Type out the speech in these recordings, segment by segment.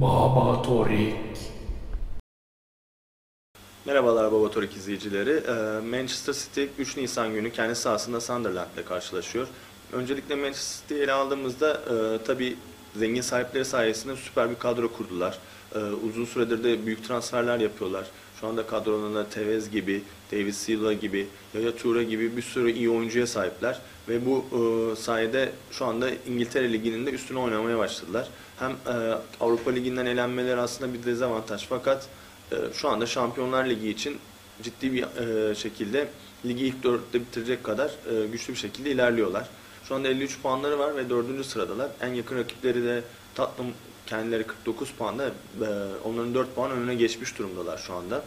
Baba Torik. Merhabalar Baba Torik izleyicileri. Ee, Manchester City 3 Nisan günü kendi sahasında Sunderland ile karşılaşıyor. Öncelikle Manchester City'yi ele aldığımızda e, tabii zengin sahipleri sayesinde süper bir kadro kurdular. E, uzun süredir de büyük transferler yapıyorlar. Şu anda kadrolarında Tevez gibi, David Silva gibi, Yaya Toure gibi bir sürü iyi oyuncuya sahipler. Ve bu e, sayede şu anda İngiltere Ligi'nin de üstüne oynamaya başladılar. Hem e, Avrupa Ligi'nden elenmeleri aslında bir dezavantaj fakat e, şu anda Şampiyonlar Ligi için ciddi bir e, şekilde ligi ilk dörtte bitirecek kadar e, güçlü bir şekilde ilerliyorlar. Şu anda 53 puanları var ve dördüncü sıradalar. En yakın rakipleri de Tottenham kendileri 49 puanda. E, onların 4 puan önüne geçmiş durumdalar şu anda.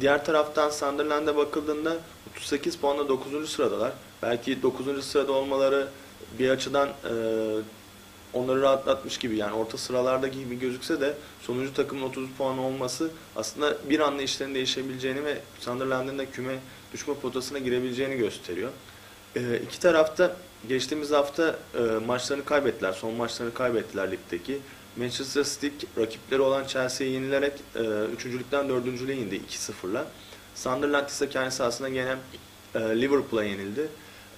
Diğer taraftan Sunderland'e bakıldığında 38 puanla 9. sıradalar. Belki 9. sırada olmaları bir açıdan e, onları rahatlatmış gibi yani orta sıralarda gibi gözükse de sonuncu takımın 30 puan olması aslında bir anda işlerin değişebileceğini ve Sunderland'ın da küme düşme potasına girebileceğini gösteriyor. E, iki tarafta geçtiğimiz hafta e, maçlarını kaybettiler. Son maçlarını kaybettiler ligdeki. Manchester City rakipleri olan Chelsea'yi yenilerek e, üçüncülükten dördüncülüğe indi 2-0'la. Sunderland ise kendi sahasında gene e, Liverpool'a yenildi.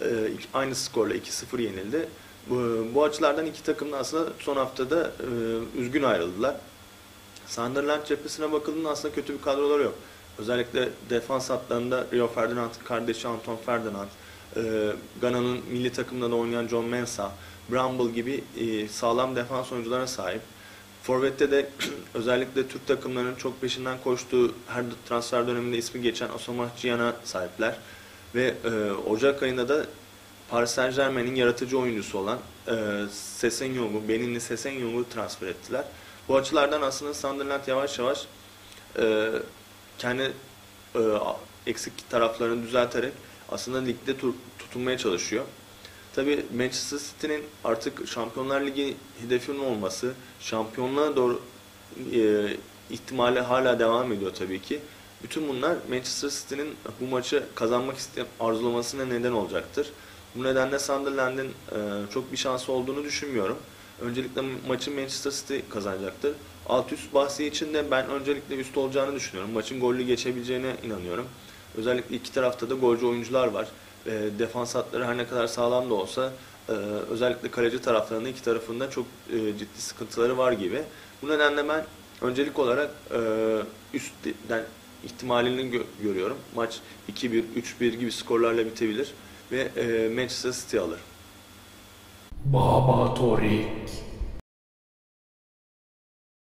E, aynı skorla 2-0 yenildi. Bu, bu açılardan iki takım da aslında son haftada e, üzgün ayrıldılar. Sunderland cephesine bakıldığında aslında kötü bir kadroları yok. Özellikle defans hatlarında Rio Ferdinand'ın kardeşi Anton Ferdinand, e, Gana'nın milli takımında da oynayan John Mensah, Bramble gibi e, sağlam defans oyuncularına sahip. Forvet'te de özellikle Türk takımlarının çok peşinden koştuğu her transfer döneminde ismi geçen Osama Cihan'a sahipler. Ve e, Ocak ayında da Paris Saint Germain'in yaratıcı oyuncusu olan e, Sesenyog'u, Beninli Sesenyog'u transfer ettiler. Bu açılardan aslında Sunderland yavaş yavaş e, kendi e, eksik taraflarını düzelterek aslında ligde tutunmaya çalışıyor. Tabi Manchester City'nin artık Şampiyonlar Ligi hedefinin olması, şampiyonluğa doğru e, ihtimali hala devam ediyor tabii ki. Bütün bunlar Manchester City'nin bu maçı kazanmak isteyen arzulamasına neden olacaktır. Bu nedenle Sunderland'in e, çok bir şansı olduğunu düşünmüyorum. Öncelikle maçı Manchester City kazanacaktır. Alt üst bahsi için de ben öncelikle üst olacağını düşünüyorum. Maçın gollü geçebileceğine inanıyorum. Özellikle iki tarafta da golcü oyuncular var. E, defans hatları her ne kadar sağlam da olsa e, özellikle kaleci taraflarında iki tarafında çok e, ciddi sıkıntıları var gibi. Bu nedenle ben öncelik olarak e, üstten ihtimalini gö görüyorum. Maç 2-1, 3-1 gibi skorlarla bitebilir ve e, Manchester City alır. Baba Torik.